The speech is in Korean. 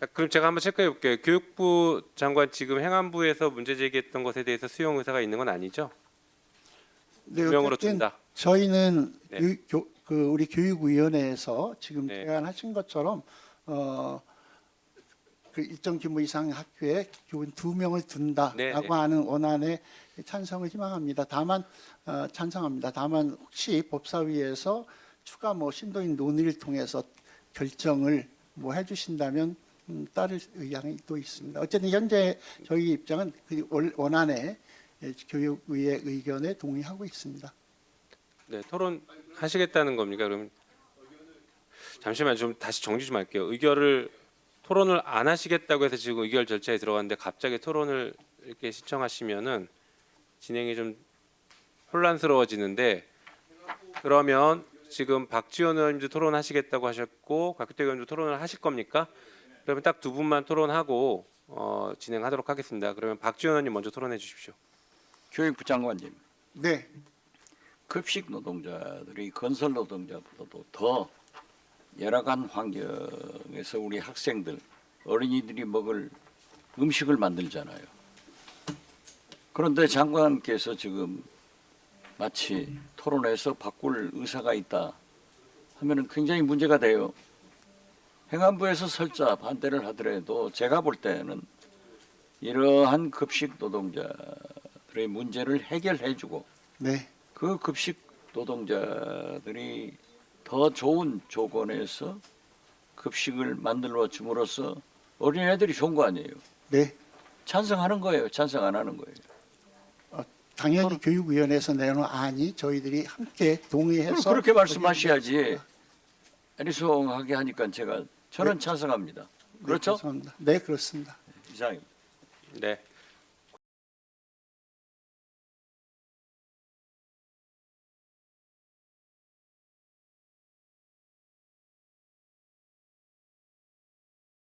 아, 그럼 제가 한번 체크해 볼게요. 교육부 장관 지금 행안부에서 문제 제기했던 것에 대해서 수용 의사가 있는 건 아니죠? 네, 명으로 어쨌든 준다. 저희는 네. 교육- 교, 그 우리 교육위원회에서 지금 네. 제안하신 것처럼 어, 그 일정 규모 이상 학교에 교원 두 명을 둔다라고 네, 네. 하는 원안에 찬성을 희망합니다. 다만 어, 찬성합니다. 다만 혹시 법사위에서 추가 뭐 심도인 논의를 통해서 결정을 뭐 해주신다면 음, 따를 의향이 또 있습니다. 어쨌든 현재 저희 입장은 그 원- 원안에 예, 교육위의 의견에 동의하고 있습니다. 네, 토론 하시겠다는 겁니까? 그럼 잠시만 좀 다시 정리 좀 할게요. 의결을 토론을 안 하시겠다고 해서 지금 의결 절차에 들어갔는데 갑자기 토론을 이렇게 신청하시면은 진행이 좀 혼란스러워지는데 그러면 지금 박지원 의원님도 토론하시겠다고 하셨고 곽규태 의원도 토론을 하실 겁니까? 그러면 딱 두 분만 토론하고 어, 진행하도록 하겠습니다. 그러면 박지원 의원님 먼저 토론해 주십시오. 교육부 장관님, 네, 급식 노동자들이 건설 노동자보다도 더 열악한 환경에서 우리 학생들, 어린이들이 먹을 음식을 만들잖아요. 그런데 장관께서 지금 마치 토론에서 바꿀 의사가 있다 하면은 굉장히 문제가 돼요. 행안부에서 설자 반대를 하더라도 제가 볼 때는 이러한 급식 노동자들의 문제를 해결해주고 네, 그 급식 노동자들이 더 좋은 조건에서 급식을 만들어 줌으로써 어린애들이 좋은 거 아니에요. 네. 찬성하는 거예요. 찬성 안 하는 거예요. 당연히 교육위원회에서 내놓은 안이 저희들이 함께 그럼 동의해서 그렇게 말씀하셔야지. 애리송하게 하니까 제가 저는 찬성합니다. 네, 그렇죠? 죄송합니다. 네, 그렇습니다. 이상입니다. 네.